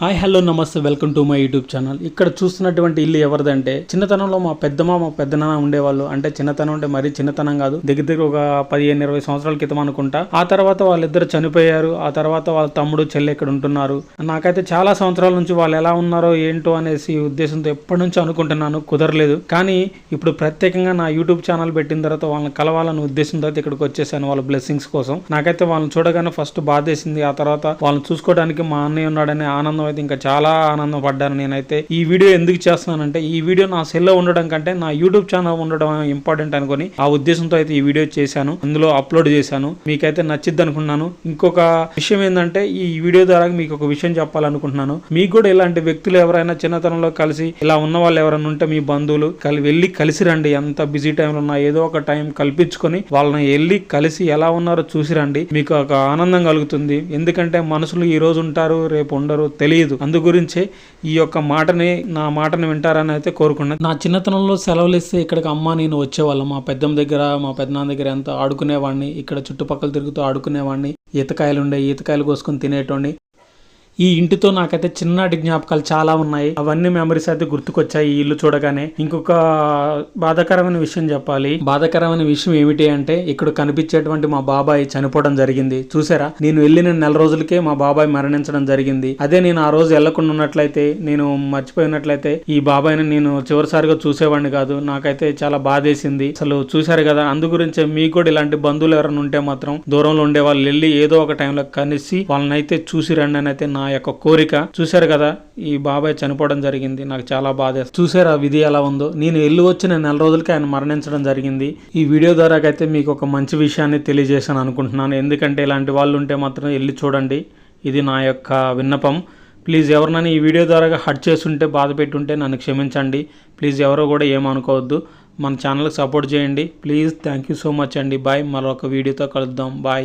Hi hello నమస్తే welcome to my YouTube channel. ఇక్కడ చూస్తున్నటువంటి ఇల్లు ఎవరిదంటే చిన్నతనంలో మా పెద్దమ్మ మా పెద్దనాన్న ఉండేవాళ్ళు. అంటే చిన్నతనం అంటే మరీ చిన్నతనం కాదు. దగ్గర దగ్గర ఒక పదిహేను ఇరవై సంవత్సరాల క్రితం అనుకుంటా. ఆ తర్వాత వాళ్ళిద్దరు చనిపోయారు. ఆ తర్వాత వాళ్ళ తమ్ముడు చెల్లె ఇక్కడ ఉంటున్నారు. నాకైతే చాలా సంవత్సరాల నుంచి వాళ్ళు ఎలా ఉన్నారో ఏంటో అనేసి ఉద్దేశంతో ఎప్పటి నుంచో అనుకుంటున్నాను. కుదరలేదు. కానీ ఇప్పుడు ప్రత్యేకంగా నా యూట్యూబ్ ఛానల్ పెట్టిన తర్వాత వాళ్ళని కలవాలని ఉద్దేశంతో అయితే ఇక్కడికి వచ్చేసాను వాళ్ళ బ్లెస్సింగ్స్ కోసం. నాకైతే వాళ్ళని చూడగానే ఫస్ట్ బాధేసింది. ఆ తర్వాత వాళ్ళని చూసుకోవడానికి మా అన్నయ్య ఉన్నాడనే ఆనందం అయితే ఇంకా చాలా ఆనందం పడ్డాను నేనైతే. ఈ వీడియో ఎందుకు చేస్తున్నానంటే ఈ వీడియో నా సెల్లో ఉండడం కంటే నా యూట్యూబ్ ఛానల్ ఉండడం ఇంపార్టెంట్ అనుకొని ఆ ఉద్దేశంతో అయితే ఈ వీడియో చేశాను. అందులో అప్లోడ్ చేశాను. మీకైతే నచ్చిద్ది అనుకున్నాను ఇంకొక విషయం ఏంటంటే ఈ వీడియో ద్వారా మీకు ఒక విషయం చెప్పాలనుకుంటున్నాను. మీకు కూడా ఇలాంటి వ్యక్తులు ఎవరైనా చిన్నతనంలో కలిసి ఇలా ఉన్న వాళ్ళు ఎవరైనా ఉంటే మీ బంధువులు కలి వెళ్ళి కలిసి రండి. ఎంత బిజీ టైంలో ఉన్నా ఏదో ఒక టైం కల్పించుకొని వాళ్ళని వెళ్ళి కలిసి ఎలా ఉన్నారో చూసి రండి. మీకు ఒక ఆనందం కలుగుతుంది. ఎందుకంటే మనుషులు ఈ రోజు ఉంటారు రేపు ఉండరు తెలియదు అందు గురించే ఈ యొక్క మాటని నా మాటని వింటారని అయితే కోరుకున్నాను. నా చిన్నతనంలో సెలవులు ఇస్తే ఇక్కడికి అమ్మ నేను వచ్చేవాళ్ళం. మా పెద్దమ్మ దగ్గర మా పెద్దనాన్న దగ్గర ఎంత ఆడుకునేవాడిని ఇక్కడ చుట్టుపక్కల తిరుగుతూ ఆడుకునేవాడిని. ఈతకాయలు ఉండే ఈతకాయలు కోసుకొని తినేటోడిని. ఈ ఇంటితో నాకైతే చిన్నటి జ్ఞాపకాలు చాలా ఉన్నాయి. అవన్నీ మెమరీస్ అయితే గుర్తుకొచ్చాయి ఈ ఇల్లు చూడగానే. ఇంకొక బాధాకరమైన విషయం చెప్పాలి. బాధాకరమైన విషయం ఏమిటి అంటే ఇక్కడ కనిపించేటువంటి మా బాబాయ్ చనిపోవడం జరిగింది. చూసారా? నేను వెళ్ళిన నెల రోజులకే మా బాబాయ్ మరణించడం జరిగింది. అదే నేను ఆ రోజు వెళ్ళకుండా ఉన్నట్లయితే నేను మర్చిపోయినట్లయితే ఈ బాబాయ్ని నేను చివరిసారిగా చూసేవాడిని కాదు. నాకైతే చాలా బాధేసింది. అసలు చూశారు కదా అందు గురించే మీకు కూడా ఇలాంటి బంధువులు ఎవరైనా ఉంటే మాత్రం దూరంలో ఉండే వాళ్ళు వెళ్ళి ఏదో ఒక టైంలో కలిసి వాళ్ళనైతే చూసి రండి అని అయితే నా యొక్క కోరిక. చూశారు కదా ఈ బాబాయ్ చనిపోవడం జరిగింది. నాకు చాలా బాధ చూసారా విధి ఎలా ఉందో? నేను వెళ్ళి వచ్చిన నెల రోజులకి ఆయన మరణించడం జరిగింది. ఈ వీడియో ద్వారా అయితే మీకు ఒక మంచి విషయాన్ని తెలియజేశాను అనుకుంటున్నాను. ఎందుకంటే ఇలాంటి వాళ్ళు ఉంటే మాత్రం వెళ్ళి చూడండి. ఇది నా యొక్క విన్నపం. ప్లీజ్ ఎవరినైనా ఈ వీడియో ద్వారా హట్ చేస్తుంటే బాధ పెట్టుంటే నన్ను క్షమించండి. ప్లీజ్ ఎవరో కూడా ఏమనుకోవద్దు. మన ఛానల్కి సపోర్ట్ చేయండి. Please thank you so much అండి. బాయ్. మరొక వీడియోతో కలుద్దాం. బాయ్.